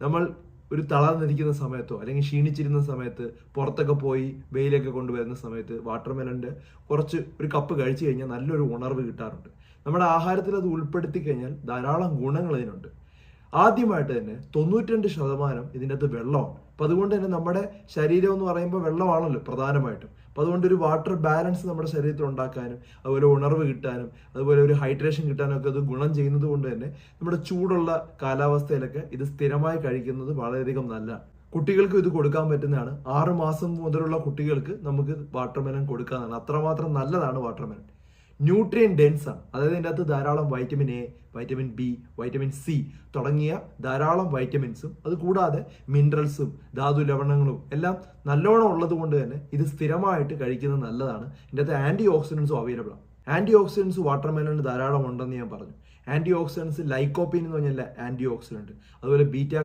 നമ്മൾ ഒരു തളർന്നിരിക്കുന്ന സമയത്തോ അല്ലെങ്കിൽ ക്ഷീണിച്ചിരുന്ന സമയത്ത് പുറത്തൊക്കെ പോയി വെയിലൊക്കെ കൊണ്ടുവരുന്ന സമയത്ത് വാട്ടർമെലന്റെ കുറച്ച് ഒരു കപ്പ് കഴിച്ചു കഴിഞ്ഞാൽ നല്ലൊരു ഉണർവ് കിട്ടാറുണ്ട്. നമ്മുടെ ആഹാരത്തിൽ അത് ഉൾപ്പെടുത്തി കഴിഞ്ഞാൽ ധാരാളം ഗുണങ്ങൾ ഇതിനുണ്ട് ആദ്യമായിട്ട് തന്നെ തൊണ്ണൂറ്റിരണ്ട് ശതമാനം ഇതിന്റെ അകത്ത് വെള്ളമാണ്. അപ്പം അതുകൊണ്ട് തന്നെ നമ്മുടെ ശരീരം എന്ന് പറയുമ്പോൾ വെള്ളമാണല്ലോ പ്രധാനമായിട്ടും. അപ്പം അതുകൊണ്ട് ഒരു വാട്ടർ ബാലൻസ് നമ്മുടെ ശരീരത്തിൽ ഉണ്ടാക്കാനും അതുപോലെ ഉണർവ് കിട്ടാനും അതുപോലെ ഒരു ഹൈഡ്രേഷൻ കിട്ടാനും ഒക്കെ അത് ഗുണം ചെയ്യുന്നത് കൊണ്ട് തന്നെ നമ്മുടെ ചൂടുള്ള കാലാവസ്ഥയിലൊക്കെ ഇത് സ്ഥിരമായി കഴിക്കുന്നത് വളരെയധികം നല്ലതാണ്. കുട്ടികൾക്ക് ഇത് കൊടുക്കാൻ പറ്റുന്നതാണ്. ആറ് മാസം മുതലുള്ള കുട്ടികൾക്ക് നമുക്ക് വാട്ടർമെലൻ കൊടുക്കാനാണ് അത്രമാത്രം നല്ലതാണ് വാട്ടർമെലൻ ന്യൂട്രിയൻ ഡെൻസ് ആണ്. അതായത് ഇതിന്റെ അകത്ത് ധാരാളം vitamin A vitamin B vitamin C തുടങ്ങിയ ധാരാളം വൈറ്റമിൻസും അതുകൂടാതെ മിനറൽസും ധാതു ലവണങ്ങളും എല്ലാം നല്ലോണം ഉള്ളത് കൊണ്ട് തന്നെ ഇത് സ്ഥിരമായിട്ട് കഴിക്കുന്നത് നല്ലതാണ്. ഇതിന്റെ അകത്ത് ആന്റി ഓക്സിഡൻസും അവൈലബിൾ ആണ്. ആന്റി ഓക്സിഡൻസ് വാട്ടർമെലണിൽ ധാരാളം ഉണ്ടെന്ന് ഞാൻ പറഞ്ഞു. ആന്റി ഓക്സിഡൻസ് ലൈക്കോപ്പിൻ എന്ന് പറഞ്ഞാൽ ആന്റി ഓക്സിഡന്റ് അതുപോലെ ബീറ്റ